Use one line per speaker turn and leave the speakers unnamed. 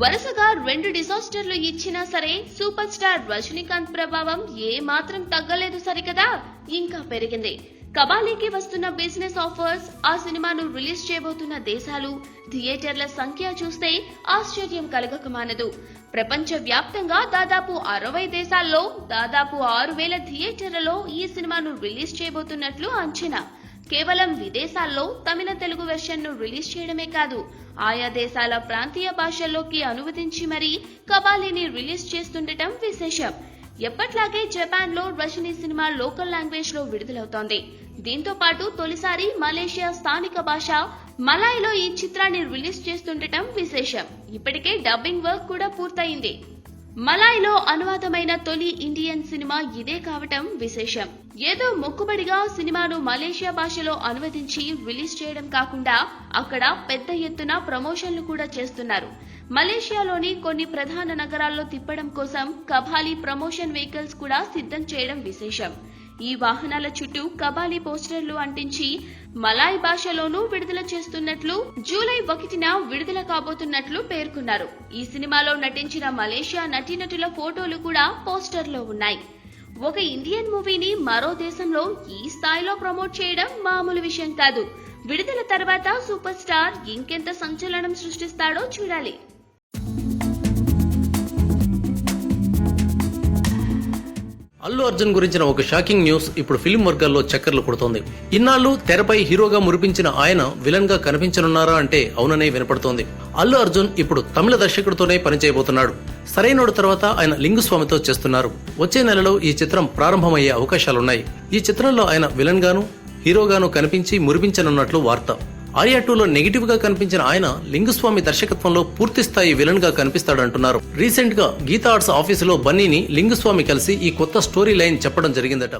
వరుసగా రెండు డిజాస్టర్లు ఇచ్చినా సరే సూపర్ స్టార్ రజనీకాంత్ ప్రభావం ఏ మాత్రం తగ్గలేదు సరికదా? ఇంకా పెరిగింది. కబాలీకి వస్తున్న బిజినెస్ ఆఫర్స్ ఆ సినిమాను రిలీజ్ చేయబోతున్న దేశాలు థియేటర్ల సంఖ్య చూస్తే ఆశ్చర్యం కలగక మానదు ప్రపంచ వ్యాప్తంగా దాదాపు అరవై దేశాల్లో దాదాపు ఆరు వేల థియేటర్లలో ఈ సినిమాను రిలీజ్ చేయబోతున్నట్లు అంచనా. కేవలం విదేశాల్లో తమిళ తెలుగు వెర్షన్ను రిలీజ్ చేయడమే కాదు ఆయా దేశాల ప్రాంతీయ భాషల్లోకి అనువదించి మరీ కబాలిని రిలీజ్ చేస్తుండటం విశేషం. ఎప్పట్లాగే జపాన్లో రజనీ సినిమా లోకల్ లాంగ్వేజ్లో విడుదలవుతోంది. దీంతో పాటు తొలిసారి మలేషియా స్థానిక భాష మలాయిలో ఈ చిత్రాన్ని రిలీజ్ చేస్తుండటం విశేషం. ఇప్పటికే డబ్బింగ్ వర్క్ కూడా పూర్తయింది. మలాయ్లో అనువాదమైన తొలి ఇండియన్ సినిమా ఇదే కావటం విశేషం. ఏదో మొక్కుబడిగా సినిమాను మలేషియా భాషలో అనువదించి రిలీజ్ చేయడం కాకుండా అక్కడ పెద్ద ఎత్తున ప్రమోషన్లు కూడా చేస్తున్నారు. మలేషియాలోని కొన్ని ప్రధాన నగరాల్లో తిప్పడం కోసం కబాలి ప్రమోషన్ వెహికల్స్ కూడా సిద్ధం చేయడం విశేషం. ఈ వాహనాల చుట్టూ కబాలీ పోస్టర్లు అంటించి మలాయ్ భాషలోనూ విడుదల చేస్తున్నట్లు జూలై ఒకటిన విడుదల కాబోతున్నట్లు పేర్కొన్నారు. ఈ సినిమాలో నటించిన మలేషియా నటీనటుల ఫోటోలు కూడా పోస్టర్లో ఉన్నాయి. ఒక ఇండియన్ మూవీని మరో దేశంలో ఈ స్థాయిలో ప్రమోట్ చేయడం మామూలు విషయం కాదు. విడుదల తర్వాత సూపర్ స్టార్ ఇంకెంత సంచలనం సృష్టిస్తాడో చూడాలి.
అల్లు అర్జున్ గురించిన ఒక షాకింగ్ న్యూస్ ఇప్పుడు ఫిల్మ్ వర్గాల్లో చక్కర్లు కొడుతోంది. ఇన్నాళ్ళు తెరపై హీరోగా మురిపించిన ఆయన విలన్గా కనిపించనున్నారా అంటే అవుననే వినపడుతోంది. అల్లు అర్జున్ ఇప్పుడు తమిళ దర్శకుడితోనే పనిచేయబోతున్నాడు. సరైనోడు తర్వాత ఆయన లింగుస్వామితో చేస్తున్నారు. వచ్చే నెలలో ఈ చిత్రం ప్రారంభమయ్యే అవకాశాలున్నాయి. ఈ చిత్రంలో ఆయన విలన్ గాను హీరోగాను కనిపించి మురిపించనున్నట్లు వార్త. ఆర్యా టూలో నెగిటివ్గా కనిపించిన ఆయన లింగుస్వామి దర్శకత్వంలో పూర్తి స్థాయి విలన్గా కనిపిస్తాడంటున్నారు. రీసెంట్గా గీతా ఆర్ట్స్ ఆఫీసులో బన్నీని లింగుస్వామి కలిసి ఈ కొత్త స్టోరీ లైన్ చెప్పడం జరిగిందట.